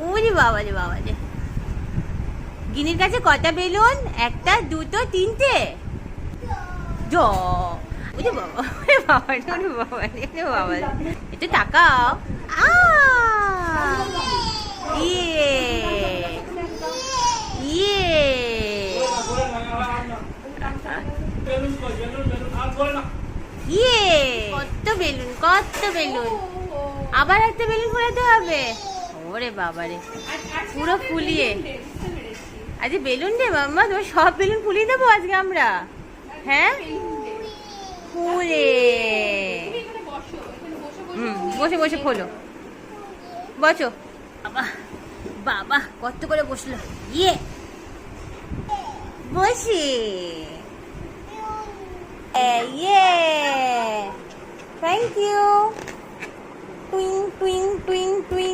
ওরে বাবা রে বাবা রে। গিনির কাছে কটা বেলুন? একটা, দুটো, তিনটে? জ। বাবা বাবা রে বাবা রে বাবা রে। একটু আ। ইয়ে। ইয়ে। ইয়ে। কত বেলুন কত বেলুন। আবার একটা বেলুন ফোলাতে হবে। ওরে বাবারে। পুরো ফুলিয়ে। আজকে বেলুন দে মাম্মা তোমার সব বেলুন ফুলিয়ে দেবো আজকে আমরা? হ্যাঁ? ফুলে। বসে বসে খোলো বসো। বাবা বাবা, কত করে বসল। ইয়ে। বসে। ইয়ে। থ্যাংক ইউ টুইং টুইং টুইং টুইং।